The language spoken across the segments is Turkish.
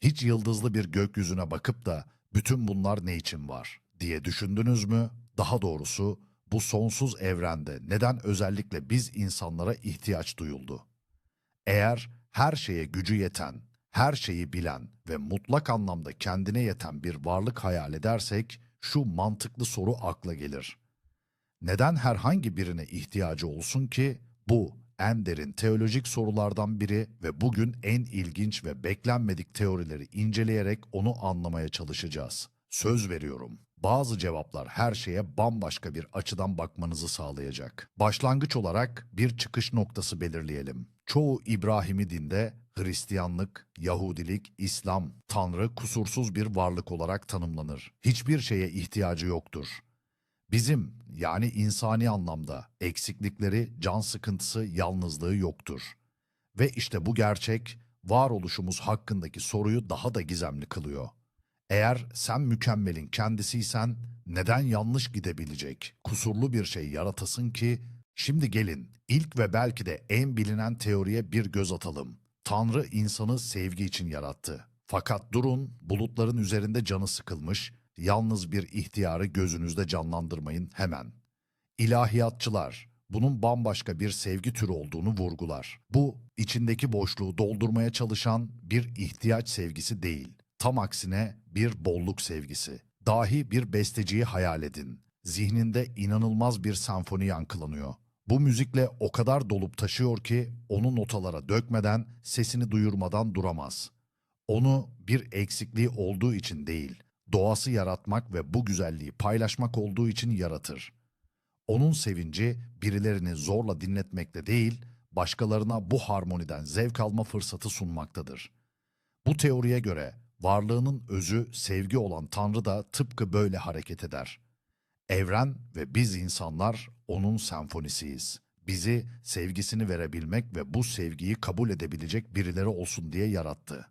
Hiç yıldızlı bir gökyüzüne bakıp da bütün bunlar ne için var diye düşündünüz mü? Daha doğrusu bu sonsuz evrende neden özellikle biz insanlara ihtiyaç duyuldu? Eğer her şeye gücü yeten, her şeyi bilen ve mutlak anlamda kendine yeten bir varlık hayal edersek şu mantıklı soru akla gelir. Neden herhangi birine ihtiyacı olsun ki? Bu en derin teolojik sorulardan biri ve bugün en ilginç ve beklenmedik teorileri inceleyerek onu anlamaya çalışacağız. Söz veriyorum. Bazı cevaplar her şeye bambaşka bir açıdan bakmanızı sağlayacak. Başlangıç olarak bir çıkış noktası belirleyelim. Çoğu İbrahimi dinde Hristiyanlık, Yahudilik, İslam, Tanrı kusursuz bir varlık olarak tanımlanır. Hiçbir şeye ihtiyacı yoktur. Bizim yani insani anlamda eksiklikleri, can sıkıntısı, yalnızlığı yoktur. Ve işte bu gerçek varoluşumuz hakkındaki soruyu daha da gizemli kılıyor. Eğer sen mükemmelin kendisiysen neden yanlış gidebilecek, kusurlu bir şey yaratasın ki? Şimdi gelin ilk ve belki de en bilinen teoriye bir göz atalım. Tanrı insanı sevgi için yarattı. Fakat durun bulutların üzerinde canı sıkılmış, yalnız bir ihtiyarı gözünüzde canlandırmayın hemen. İlahiyatçılar bunun bambaşka bir sevgi türü olduğunu vurgular. Bu içindeki boşluğu doldurmaya çalışan bir ihtiyaç sevgisi değil. Tam aksine bir bolluk sevgisi. Dahi bir besteciyi hayal edin. Zihninde inanılmaz bir senfoni yankılanıyor. Bu müzikle o kadar dolup taşıyor ki onu notalara dökmeden, sesini duyurmadan duramaz. Onu bir eksikliği olduğu için değil, doğası yaratmak ve bu güzelliği paylaşmak olduğu için yaratır. Onun sevinci birilerini zorla dinletmekte değil, başkalarına bu harmoniden zevk alma fırsatı sunmaktadır. Bu teoriye göre varlığının özü sevgi olan Tanrı da tıpkı böyle hareket eder. Evren ve biz insanlar onun senfonisiyiz. Bizi sevgisini verebilmek ve bu sevgiyi kabul edebilecek birileri olsun diye yarattı.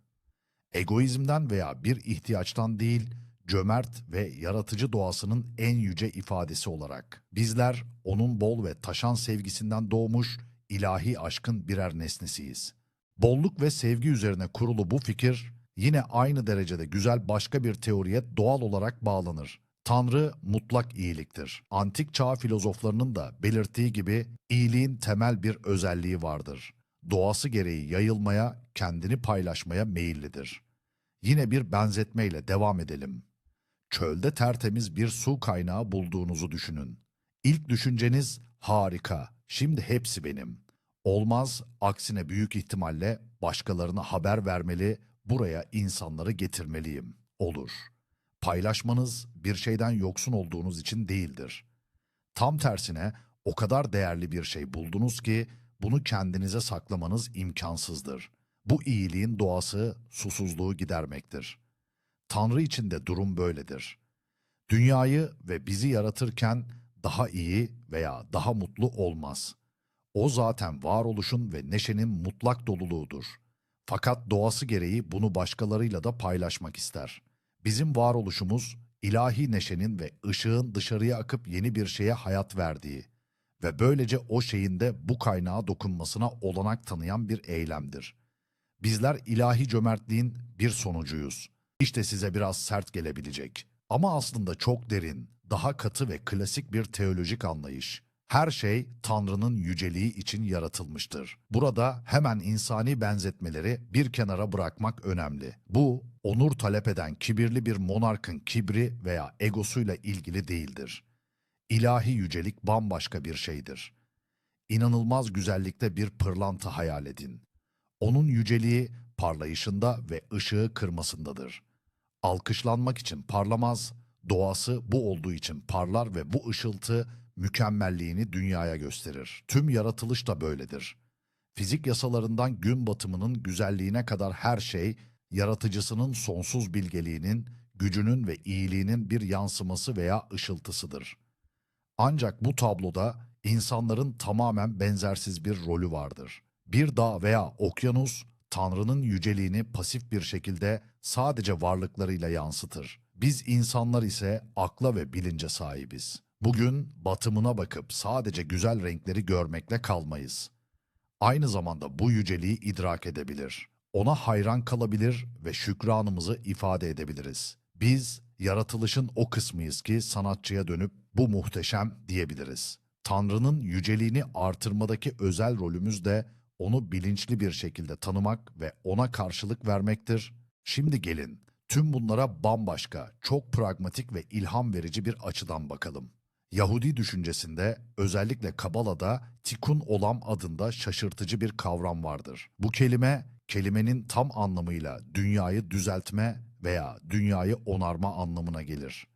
Egoizmden veya bir ihtiyaçtan değil, cömert ve yaratıcı doğasının en yüce ifadesi olarak bizler onun bol ve taşan sevgisinden doğmuş ilahi aşkın birer nesnesiyiz. Bolluk ve sevgi üzerine kurulu bu fikir yine aynı derecede güzel başka bir teoriye doğal olarak bağlanır. Tanrı mutlak iyiliktir. Antik çağ filozoflarının da belirttiği gibi iyiliğin temel bir özelliği vardır. Doğası gereği yayılmaya, kendini paylaşmaya meyillidir. Yine bir benzetmeyle devam edelim. Çölde tertemiz bir su kaynağı bulduğunuzu düşünün. İlk düşünceniz harika, şimdi hepsi benim. Olmaz, aksine büyük ihtimalle başkalarına haber vermeli, buraya insanları getirmeliyim. Olur. Paylaşmanız bir şeyden yoksun olduğunuz için değildir. Tam tersine o kadar değerli bir şey buldunuz ki bunu kendinize saklamanız imkansızdır. Bu iyiliğin doğası susuzluğu gidermektir. Tanrı için de durum böyledir. Dünyayı ve bizi yaratırken daha iyi veya daha mutlu olmaz. O zaten varoluşun ve neşenin mutlak doluluğudur. Fakat doğası gereği bunu başkalarıyla da paylaşmak ister. Bizim varoluşumuz ilahi neşenin ve ışığın dışarıya akıp yeni bir şeye hayat verdiği ve böylece o şeyin de bu kaynağa dokunmasına olanak tanıyan bir eylemdir. Bizler ilahi cömertliğin bir sonucuyuz. İşte size biraz sert gelebilecek. Ama aslında çok derin, daha katı ve klasik bir teolojik anlayış. Her şey Tanrı'nın yüceliği için yaratılmıştır. Burada hemen insani benzetmeleri bir kenara bırakmak önemli. Bu, onur talep eden kibirli bir monarkın kibri veya egosuyla ilgili değildir. İlahi yücelik bambaşka bir şeydir. İnanılmaz güzellikte bir pırlanta hayal edin. Onun yüceliği parlayışında ve ışığı kırmasındadır. Alkışlanmak için parlamaz, doğası bu olduğu için parlar ve bu ışıltı mükemmelliğini dünyaya gösterir. Tüm yaratılış da böyledir. Fizik yasalarından gün batımının güzelliğine kadar her şey, yaratıcısının sonsuz bilgeliğinin, gücünün ve iyiliğinin bir yansıması veya ışıltısıdır. Ancak bu tabloda insanların tamamen benzersiz bir rolü vardır. Bir dağ veya okyanus, Tanrı'nın yüceliğini pasif bir şekilde sadece varlıklarıyla yansıtır. Biz insanlar ise akla ve bilince sahibiz. Bugün batımına bakıp sadece güzel renkleri görmekle kalmayız. Aynı zamanda bu yüceliği idrak edebilir. Ona hayran kalabilir ve şükranımızı ifade edebiliriz. Biz yaratılışın o kısmıyız ki sanatçıya dönüp bu muhteşem diyebiliriz. Tanrı'nın yüceliğini artırmadaki özel rolümüz de onu bilinçli bir şekilde tanımak ve ona karşılık vermektir. Şimdi gelin tüm bunlara bambaşka, çok pragmatik ve ilham verici bir açıdan bakalım. Yahudi düşüncesinde özellikle Kabala'da tikun olam adında şaşırtıcı bir kavram vardır. Bu kelime kelimenin tam anlamıyla dünyayı düzeltme veya dünyayı onarma anlamına gelir.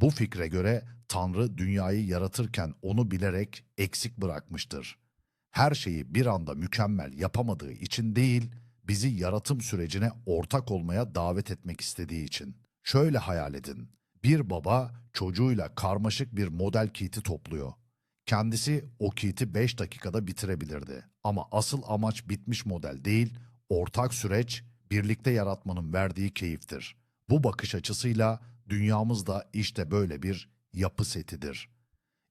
Bu fikre göre Tanrı dünyayı yaratırken onu bilerek eksik bırakmıştır. Her şeyi bir anda mükemmel yapamadığı için değil, bizi yaratım sürecine ortak olmaya davet etmek istediği için. Şöyle hayal edin. Bir baba çocuğuyla karmaşık bir model kiti topluyor. Kendisi o kiti 5 dakikada bitirebilirdi. Ama asıl amaç bitmiş model değil, ortak süreç, birlikte yaratmanın verdiği keyiftir. Bu bakış açısıyla dünyamız da işte böyle bir yapı setidir.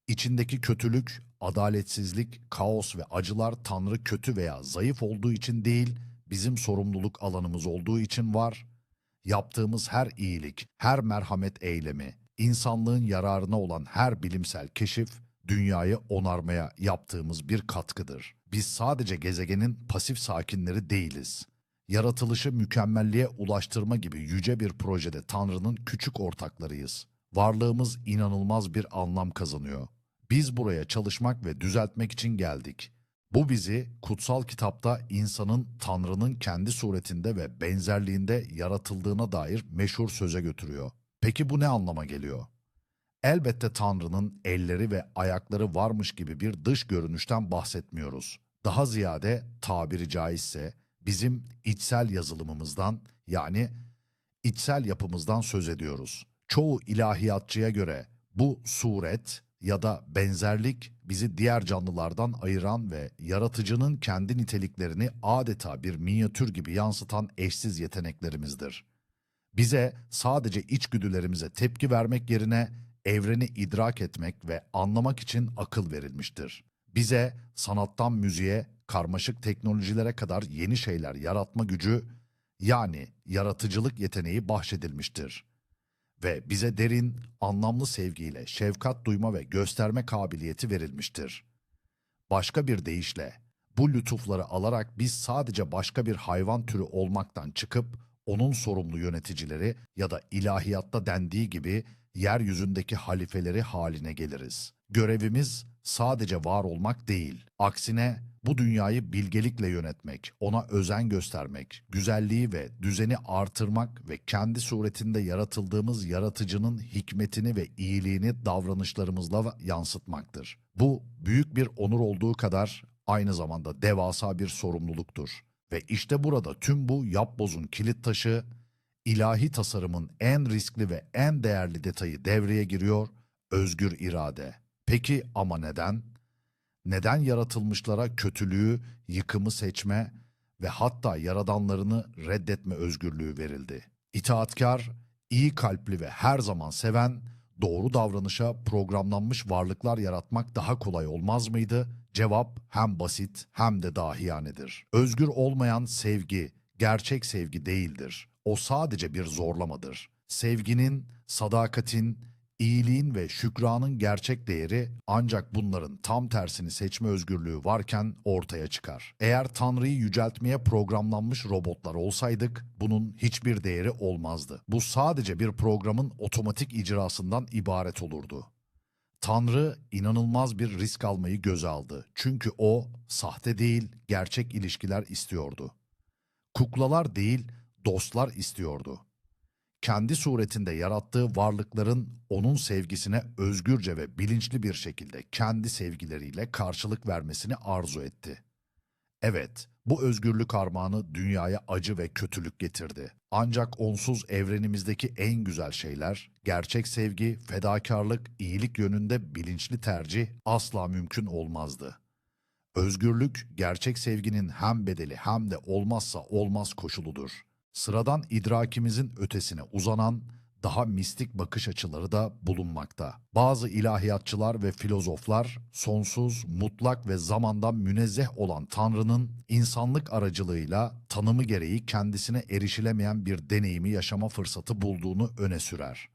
İçindeki kötülük, adaletsizlik, kaos ve acılar Tanrı kötü veya zayıf olduğu için değil, bizim sorumluluk alanımız olduğu için var. Yaptığımız her iyilik, her merhamet eylemi, insanlığın yararına olan her bilimsel keşif, dünyayı onarmaya yaptığımız bir katkıdır. Biz sadece gezegenin pasif sakinleri değiliz. Yaratılışı mükemmelliğe ulaştırma gibi yüce bir projede Tanrı'nın küçük ortaklarıyız. Varlığımız inanılmaz bir anlam kazanıyor. Biz buraya çalışmak ve düzeltmek için geldik. Bu bizi kutsal kitapta insanın Tanrı'nın kendi suretinde ve benzerliğinde yaratıldığına dair meşhur söze götürüyor. Peki bu ne anlama geliyor? Elbette Tanrı'nın elleri ve ayakları varmış gibi bir dış görünüşten bahsetmiyoruz. Daha ziyade tabiri caizse bizim içsel yazılımımızdan yani içsel yapımızdan söz ediyoruz. Çoğu ilahiyatçıya göre bu suret ya da benzerlik bizi diğer canlılardan ayıran ve yaratıcının kendi niteliklerini adeta bir minyatür gibi yansıtan eşsiz yeteneklerimizdir. Bize sadece içgüdülerimize tepki vermek yerine evreni idrak etmek ve anlamak için akıl verilmiştir. Bize sanattan müziğe, karmaşık teknolojilere kadar yeni şeyler yaratma gücü yani yaratıcılık yeteneği bahşedilmiştir. Ve bize derin, anlamlı sevgiyle şefkat duyma ve gösterme kabiliyeti verilmiştir. Başka bir deyişle, bu lütufları alarak biz sadece başka bir hayvan türü olmaktan çıkıp onun sorumlu yöneticileri ya da ilahiyatta dendiği gibi yeryüzündeki halifeleri haline geliriz. Görevimiz sadece var olmak değil, aksine bu dünyayı bilgelikle yönetmek, ona özen göstermek, güzelliği ve düzeni artırmak ve kendi suretinde yaratıldığımız yaratıcının hikmetini ve iyiliğini davranışlarımızla yansıtmaktır. Bu büyük bir onur olduğu kadar aynı zamanda devasa bir sorumluluktur. Ve işte burada tüm bu yapbozun kilit taşı, ilahi tasarımın en riskli ve en değerli detayı devreye giriyor, özgür irade. Peki ama neden? Neden yaratılmışlara kötülüğü, yıkımı seçme ve hatta yaradanlarını reddetme özgürlüğü verildi? İtaatkar, iyi kalpli ve her zaman seven, doğru davranışa programlanmış varlıklar yaratmak daha kolay olmaz mıydı? Cevap hem basit hem de dahiyanedir. Özgür olmayan sevgi, gerçek sevgi değildir. O sadece bir zorlamadır. Sevginin, sadakatin, iyiliğin ve şükranın gerçek değeri ancak bunların tam tersini seçme özgürlüğü varken ortaya çıkar. Eğer Tanrı'yı yüceltmeye programlanmış robotlar olsaydık bunun hiçbir değeri olmazdı. Bu sadece bir programın otomatik icrasından ibaret olurdu. Tanrı inanılmaz bir risk almayı göze aldı. Çünkü o sahte değil, gerçek ilişkiler istiyordu. Kuklalar değil, dostlar istiyordu. Kendi suretinde yarattığı varlıkların onun sevgisine özgürce ve bilinçli bir şekilde kendi sevgileriyle karşılık vermesini arzu etti. Evet, bu özgürlük armağanı dünyaya acı ve kötülük getirdi. Ancak onsuz evrenimizdeki en güzel şeyler, gerçek sevgi, fedakarlık, iyilik yönünde bilinçli tercih asla mümkün olmazdı. Özgürlük, gerçek sevginin hem bedeli hem de olmazsa olmaz koşuludur. Sıradan idrakimizin ötesine uzanan, daha mistik bakış açıları da bulunmakta. Bazı ilahiyatçılar ve filozoflar sonsuz, mutlak ve zamandan münezzeh olan Tanrı'nın insanlık aracılığıyla tanımı gereği kendisine erişilemeyen bir deneyimi yaşama fırsatı bulduğunu öne sürer.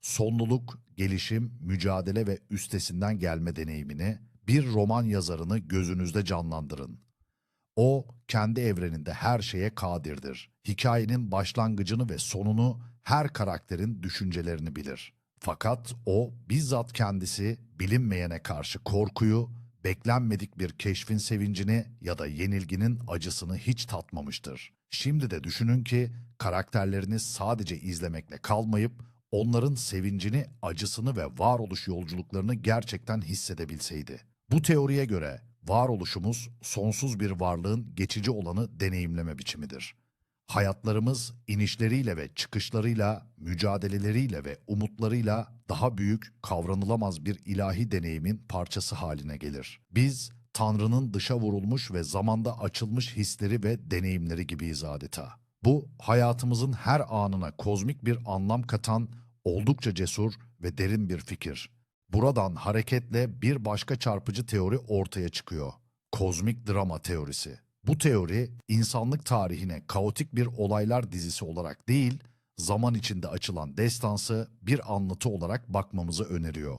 Sonluluk, gelişim, mücadele ve üstesinden gelme deneyimini bir roman yazarını gözünüzde canlandırın. O kendi evreninde her şeye kadirdir. Hikayenin başlangıcını ve sonunu her karakterin düşüncelerini bilir. Fakat o bizzat kendisi bilinmeyene karşı korkuyu, beklenmedik bir keşfin sevincini ya da yenilginin acısını hiç tatmamıştır. Şimdi de düşünün ki karakterlerini sadece izlemekle kalmayıp onların sevincini, acısını ve varoluş yolculuklarını gerçekten hissedebilseydi. Bu teoriye göre varoluşumuz sonsuz bir varlığın geçici olanı deneyimleme biçimidir. Hayatlarımız inişleriyle ve çıkışlarıyla, mücadeleleriyle ve umutlarıyla daha büyük, kavranılamaz bir ilahi deneyimin parçası haline gelir. Biz Tanrı'nın dışa vurulmuş ve zamanda açılmış hisleri ve deneyimleri gibiyiz adeta. Bu hayatımızın her anına kozmik bir anlam katan oldukça cesur ve derin bir fikir. Buradan hareketle bir başka çarpıcı teori ortaya çıkıyor. Kozmik drama teorisi. Bu teori insanlık tarihine kaotik bir olaylar dizisi olarak değil, zaman içinde açılan destansı bir anlatı olarak bakmamızı öneriyor.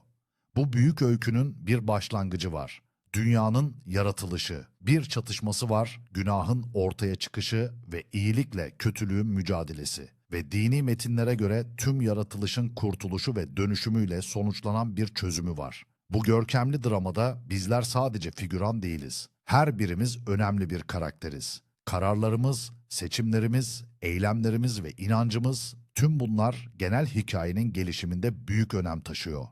Bu büyük öykünün bir başlangıcı var. Dünyanın yaratılışı, bir çatışması var, günahın ortaya çıkışı ve iyilikle kötülüğün mücadelesi ve dini metinlere göre tüm yaratılışın kurtuluşu ve dönüşümüyle sonuçlanan bir çözümü var. Bu görkemli dramada bizler sadece figüran değiliz. Her birimiz önemli bir karakteriz. Kararlarımız, seçimlerimiz, eylemlerimiz ve inancımız tüm bunlar genel hikayenin gelişiminde büyük önem taşıyor.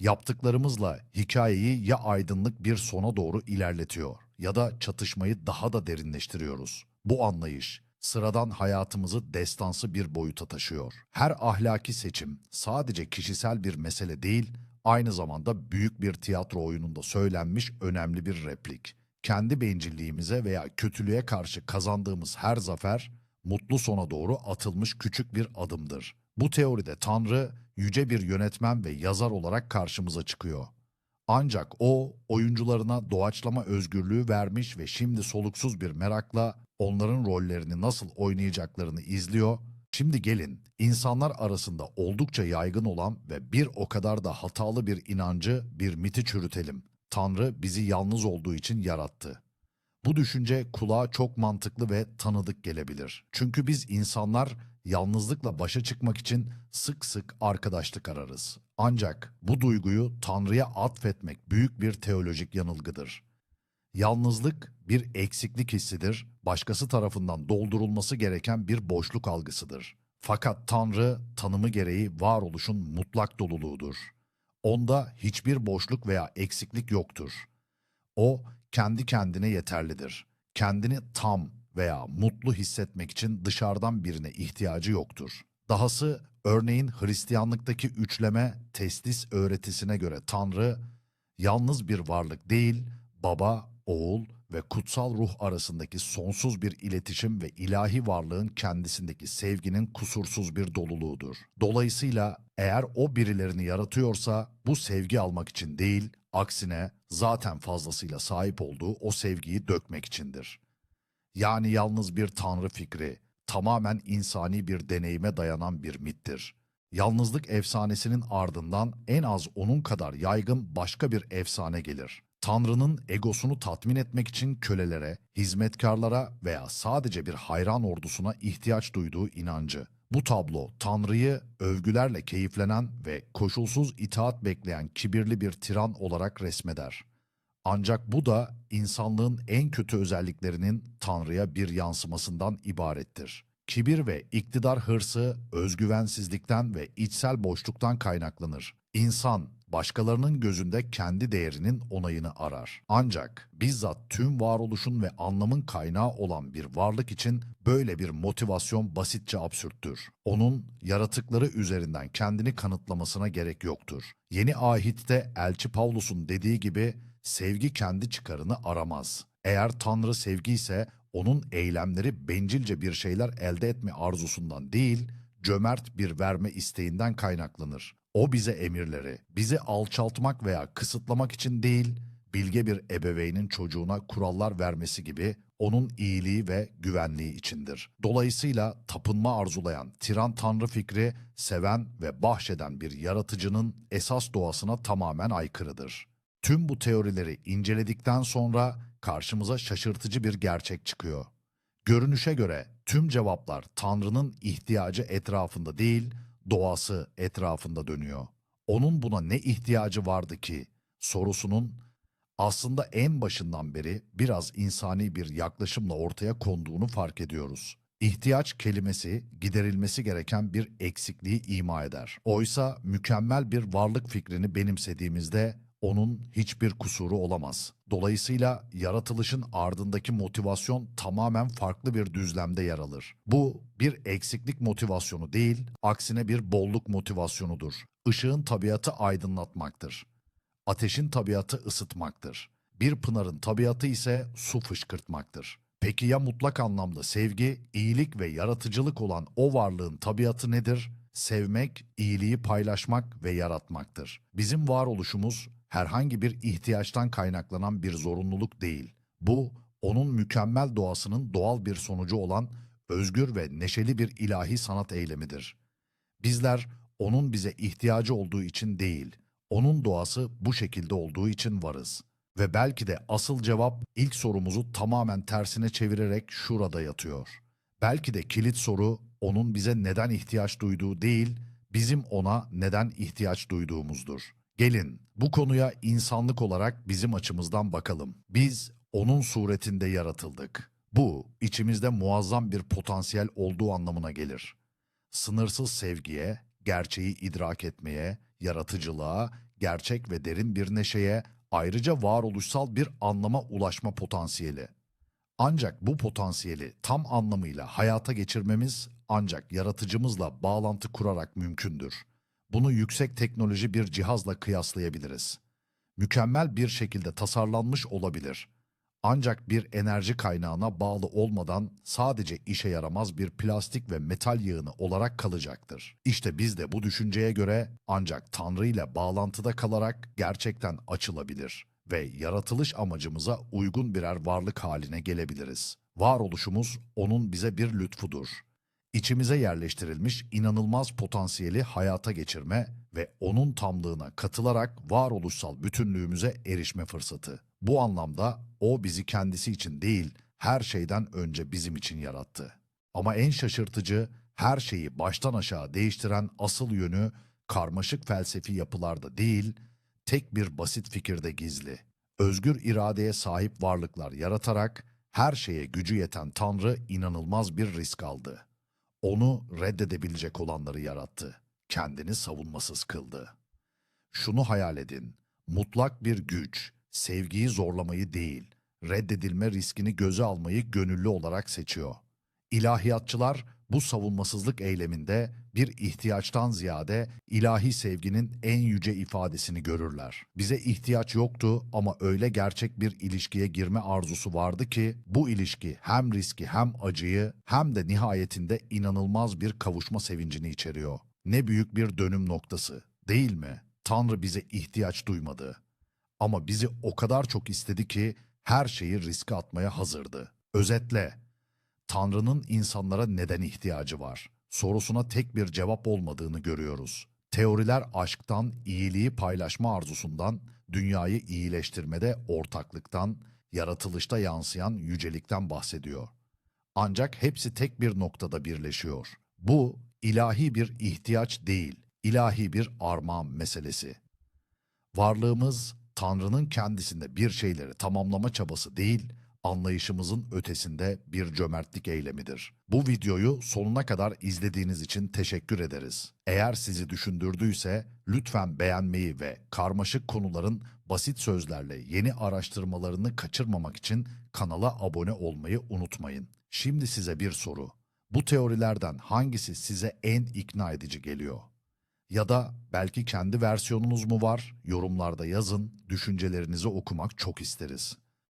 Yaptıklarımızla hikayeyi ya aydınlık bir sona doğru ilerletiyor ya da çatışmayı daha da derinleştiriyoruz. Bu anlayış sıradan hayatımızı destansı bir boyuta taşıyor. Her ahlaki seçim sadece kişisel bir mesele değil, aynı zamanda büyük bir tiyatro oyununda söylenmiş önemli bir replik. Kendi bencilliğimize veya kötülüğe karşı kazandığımız her zafer, mutlu sona doğru atılmış küçük bir adımdır. Bu teoride Tanrı, yüce bir yönetmen ve yazar olarak karşımıza çıkıyor. Ancak o oyuncularına doğaçlama özgürlüğü vermiş ve şimdi soluksuz bir merakla onların rollerini nasıl oynayacaklarını izliyor. Şimdi gelin insanlar arasında oldukça yaygın olan ve bir o kadar da hatalı bir inancı, bir miti çürütelim. Tanrı bizi yalnız olduğu için yarattı. Bu düşünce kulağa çok mantıklı ve tanıdık gelebilir. Çünkü biz insanlar yalnızlıkla başa çıkmak için sık sık arkadaşlık ararız. Ancak bu duyguyu Tanrı'ya atfetmek büyük bir teolojik yanılgıdır. Yalnızlık bir eksiklik hissidir, başkası tarafından doldurulması gereken bir boşluk algısıdır. Fakat Tanrı tanımı gereği varoluşun mutlak doluluğudur. Onda hiçbir boşluk veya eksiklik yoktur. O kendi kendine yeterlidir. Kendini tam veya mutlu hissetmek için dışarıdan birine ihtiyacı yoktur. Dahası örneğin Hristiyanlıktaki üçleme testis öğretisine göre Tanrı yalnız bir varlık değil, baba, oğul ve kutsal ruh arasındaki sonsuz bir iletişim ve ilahi varlığın kendisindeki sevginin kusursuz bir doluluğudur. Dolayısıyla eğer o birilerini yaratıyorsa bu sevgi almak için değil, aksine zaten fazlasıyla sahip olduğu o sevgiyi dökmek içindir. Yani yalnız bir tanrı fikri, tamamen insani bir deneyime dayanan bir mittir. Yalnızlık efsanesinin ardından en az onun kadar yaygın başka bir efsane gelir. Tanrı'nın egosunu tatmin etmek için kölelere, hizmetkarlara veya sadece bir hayran ordusuna ihtiyaç duyduğu inancı. Bu tablo Tanrı'yı övgülerle keyiflenen ve koşulsuz itaat bekleyen kibirli bir tiran olarak resmeder. Ancak bu da insanlığın en kötü özelliklerinin Tanrı'ya bir yansımasından ibarettir. Kibir ve iktidar hırsı özgüvensizlikten ve içsel boşluktan kaynaklanır. İnsan başkalarının gözünde kendi değerinin onayını arar. Ancak bizzat tüm varoluşun ve anlamın kaynağı olan bir varlık için böyle bir motivasyon basitçe absürttür. Onun yaratıkları üzerinden kendini kanıtlamasına gerek yoktur. Yeni ahitte elçi Pavlus'un dediği gibi sevgi kendi çıkarını aramaz. Eğer Tanrı sevgi ise onun eylemleri bencilce bir şeyler elde etme arzusundan değil, cömert bir verme isteğinden kaynaklanır. O bize emirleri, bizi alçaltmak veya kısıtlamak için değil, bilge bir ebeveynin çocuğuna kurallar vermesi gibi onun iyiliği ve güvenliği içindir. Dolayısıyla tapınma arzulayan tiran tanrı fikri seven ve bahşeden bir yaratıcının esas doğasına tamamen aykırıdır. Tüm bu teorileri inceledikten sonra karşımıza şaşırtıcı bir gerçek çıkıyor. Görünüşe göre tüm cevaplar Tanrı'nın ihtiyacı etrafında değil, doğası etrafında dönüyor. Onun buna ne ihtiyacı vardı ki sorusunun aslında en başından beri biraz insani bir yaklaşımla ortaya konduğunu fark ediyoruz. İhtiyaç kelimesi giderilmesi gereken bir eksikliği ima eder. Oysa mükemmel bir varlık fikrini benimsediğimizde onun hiçbir kusuru olamaz. Dolayısıyla yaratılışın ardındaki motivasyon tamamen farklı bir düzlemde yer alır. Bu bir eksiklik motivasyonu değil, aksine bir bolluk motivasyonudur. Işığın tabiatı aydınlatmaktır. Ateşin tabiatı ısıtmaktır. Bir pınarın tabiatı ise su fışkırtmaktır. Peki ya mutlak anlamda sevgi, iyilik ve yaratıcılık olan o varlığın tabiatı nedir? Sevmek, iyiliği paylaşmak ve yaratmaktır. Bizim varoluşumuz herhangi bir ihtiyaçtan kaynaklanan bir zorunluluk değil. Bu, onun mükemmel doğasının doğal bir sonucu olan özgür ve neşeli bir ilahi sanat eylemidir. Bizler onun bize ihtiyacı olduğu için değil, onun doğası bu şekilde olduğu için varız. Ve belki de asıl cevap ilk sorumuzu tamamen tersine çevirerek şurada yatıyor. Belki de kilit soru onun bize neden ihtiyaç duyduğu değil, bizim ona neden ihtiyaç duyduğumuzdur. Gelin bu konuya insanlık olarak bizim açımızdan bakalım. Biz onun suretinde yaratıldık. Bu içimizde muazzam bir potansiyel olduğu anlamına gelir sınırsız sevgiye, gerçeği idrak etmeye, yaratıcılığa, gerçek ve derin bir neşeye, ayrıca varoluşsal bir anlama ulaşma potansiyeli. Ancak bu potansiyeli tam anlamıyla hayata geçirmemiz ancak yaratıcımızla bağlantı kurarak mümkündür. Bunu yüksek teknoloji bir cihazla kıyaslayabiliriz. Mükemmel bir şekilde tasarlanmış olabilir. Ancak bir enerji kaynağına bağlı olmadan sadece işe yaramaz bir plastik ve metal yığını olarak kalacaktır. İşte biz de bu düşünceye göre ancak Tanrı ile bağlantıda kalarak gerçekten açılabilir ve yaratılış amacımıza uygun birer varlık haline gelebiliriz. Varoluşumuz onun bize bir lütfudur. İçimize yerleştirilmiş inanılmaz potansiyeli hayata geçirme ve onun tamlığına katılarak varoluşsal bütünlüğümüze erişme fırsatı. Bu anlamda o bizi kendisi için değil, her şeyden önce bizim için yarattı. Ama en şaşırtıcı, her şeyi baştan aşağı değiştiren asıl yönü karmaşık felsefi yapılarda değil, tek bir basit fikirde gizli. Özgür iradeye sahip varlıklar yaratarak her şeye gücü yeten Tanrı inanılmaz bir risk aldı. Onu reddedebilecek olanları yarattı. Kendini savunmasız kıldı. Şunu hayal edin. Mutlak bir güç, sevgiyi zorlamayı değil, reddedilme riskini göze almayı gönüllü olarak seçiyor. İlahiyatçılar bu savunmasızlık eyleminde bir ihtiyaçtan ziyade ilahi sevginin en yüce ifadesini görürler. Bize ihtiyaç yoktu ama öyle gerçek bir ilişkiye girme arzusu vardı ki bu ilişki hem riski hem acıyı hem de nihayetinde inanılmaz bir kavuşma sevincini içeriyor. Ne büyük bir dönüm noktası, değil mi? Tanrı bize ihtiyaç duymadı. Ama bizi o kadar çok istedi ki her şeyi riske atmaya hazırdı. Özetle, Tanrı'nın insanlara neden ihtiyacı var? Sorusuna tek bir cevap olmadığını görüyoruz. Teoriler aşktan, iyiliği paylaşma arzusundan, dünyayı iyileştirmede ortaklıktan, yaratılışta yansıyan yücelikten bahsediyor. Ancak hepsi tek bir noktada birleşiyor. Bu ilahi bir ihtiyaç değil, ilahi bir armağan meselesi. Varlığımız Tanrı'nın kendisinde bir şeyleri tamamlama çabası değil, anlayışımızın ötesinde bir cömertlik eylemidir. Bu videoyu sonuna kadar izlediğiniz için teşekkür ederiz. Eğer sizi düşündürdüyse lütfen beğenmeyi ve karmaşık konuların basit sözlerle yeni araştırmalarını kaçırmamak için kanala abone olmayı unutmayın. Şimdi size bir soru. Bu teorilerden hangisi size en ikna edici geliyor? Ya da belki kendi versiyonunuz mu var? Yorumlarda yazın. Düşüncelerinizi okumak çok isteriz.